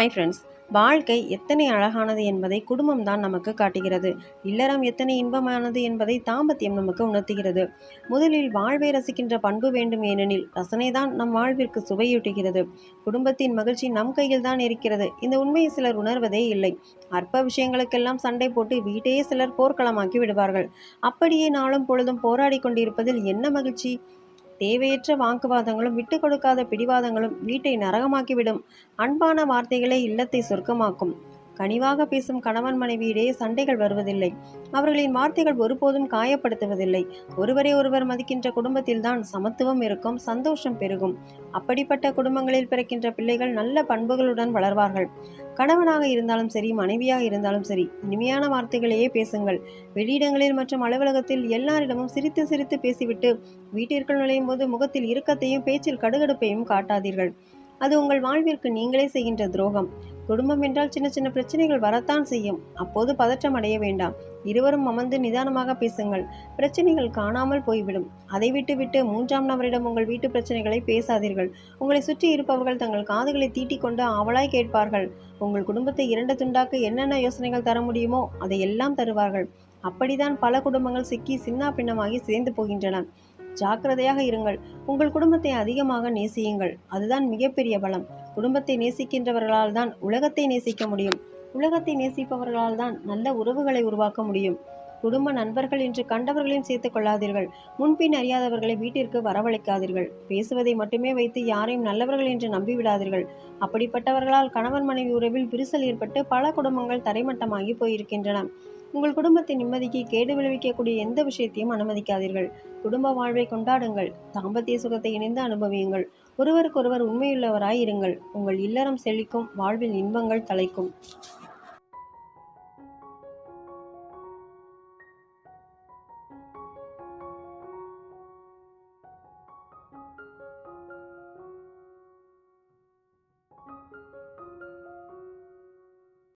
Hi friends வாழ்க்கை எத்தனை அழகானது என்பதை குடும்பம் தான் நமக்கு காட்டுகிறது. இல்லறம் எத்தனை இன்பமானது என்பதை தாம்பத்தியம் நமக்கு உணர்த்துகிறது. முதலில் வாழ்வை ரசிக்கின்ற பண்பு வேண்டும் ஏனெனில் ரசனைதான் நம் வாழ்விற்கு சுவையூட்டுகிறது. குடும்பத்தின் மகிழ்ச்சி நம் கையில் தான் இருக்கிறது. இந்த உண்மையை சிலர் உணர்வதே இல்லை. அற்ப விஷயங்களுக்கெல்லாம் சண்டை போட்டு வீட்டையே சிலர் போர்க்களமாக்கி விடுவார்கள். அப்படியே நாளும் பொழுதும் போராடி கொண்டிருப்பதில் என்ன மகிழ்ச்சி? தேவையற்ற வாக்குவாதங்களும் விட்டு கொடுக்காத பிடிவாதங்களும் வீட்டை நரகமாக்கிவிடும். அன்பான வார்த்தைகளே இல்லத்தை சொர்க்கமாக்கும். கனிவாக பேசும் கணவன் மனைவியிடையே சண்டைகள் வருவதில்லை. அவர்களின் வார்த்தைகள் ஒருபோதும் காயப்படுத்துவதில்லை. ஒருவரை ஒருவர் மதிக்கின்ற குடும்பத்தில்தான் சமத்துவம் இருக்கும் சந்தோஷம் பெருகும். அப்படிப்பட்ட குடும்பங்களில் பிறக்கின்ற பிள்ளைகள் நல்ல பண்புகளுடன் வளர்வார்கள். கணவனாக இருந்தாலும் சரி மனைவியாக இருந்தாலும் சரி இனிமையான வார்த்தைகளையே பேசுங்கள். வெளியிடங்களில் மற்றும் அலுவலகத்தில் எல்லாரிடமும் சிரித்து சிரித்து பேசிவிட்டு வீட்டிற்குள் நுழையும் போது முகத்தில் இறுக்கத்தையும் பேச்சில் கடுகடுப்பையும் காட்டாதீர்கள். அது உங்கள் வாழ்விற்கு நீங்களே செய்கின்ற துரோகம். குடும்பம் என்றால் சின்ன சின்ன பிரச்சனைகள் வரத்தான் செய்யும். அப்போது பதற்றம் அடைய வேண்டாம். இருவரும் அமர்ந்து நிதானமாக பேசுங்கள். பிரச்சனைகள் காணாமல் போய்விடும். அதை விட்டுவிட்டு மூன்றாம் நபரிடம் உங்கள் வீட்டு பிரச்சனைகளை பேசாதீர்கள். உங்களை சுற்றி இருப்பவர்கள் தங்கள் காதுகளை தீட்டிக்கொண்டு ஆவலாய் கேட்பார்கள். உங்கள் குடும்பத்தை இரண்டு துண்டாக்க என்னென்ன யோசனைகள் தர முடியுமோ அதை எல்லாம் தருவார்கள். அப்படிதான் பல குடும்பங்கள் சிக்கி சின்ன பின்னமாகி சேர்ந்து போகின்றன. ஜாக்கிரதையாக இருங்கள். உங்கள் குடும்பத்தை அதிகமாக நேசியுங்கள். அதுதான் மிகப்பெரிய பலம். குடும்பத்தை நேசிக்கின்றவர்களால் தான் உலகத்தை நேசிக்க முடியும். உலகத்தை நேசிப்பவர்களால் தான் நல்ல உறவுகளை உருவாக்க முடியும். குடும்ப நண்பர்கள் என்று கண்டவர்களையும் சேர்த்துக் கொள்ளாதீர்கள். முன்பின் அறியாதவர்களை வீட்டிற்கு வரவழைக்காதீர்கள். பேசுவதை மட்டுமே வைத்து யாரையும் நல்லவர்கள் என்று நம்பிவிடாதீர்கள். அப்படிப்பட்டவர்களால் கணவன் மனைவி உறவில் விரிசல் ஏற்பட்டு பல குடும்பங்கள் தரைமட்டமாகி போயிருக்கின்றன. உங்கள் குடும்பத்தின் நிம்மதிக்கு கேடு விளைவிக்கக்கூடிய எந்த விஷயத்தையும் அனுமதிக்காதீர்கள். குடும்ப வாழ்வை கொண்டாடுங்கள். தாம்பத்திய சுகத்தை இணைந்து அனுபவியுங்கள். ஒருவருக்கொருவர் உண்மையுள்ளவராய் இருங்கள். உங்கள் இல்லறம் செழிக்கும் வாழ்வில் இன்பங்கள் தலைக்கும்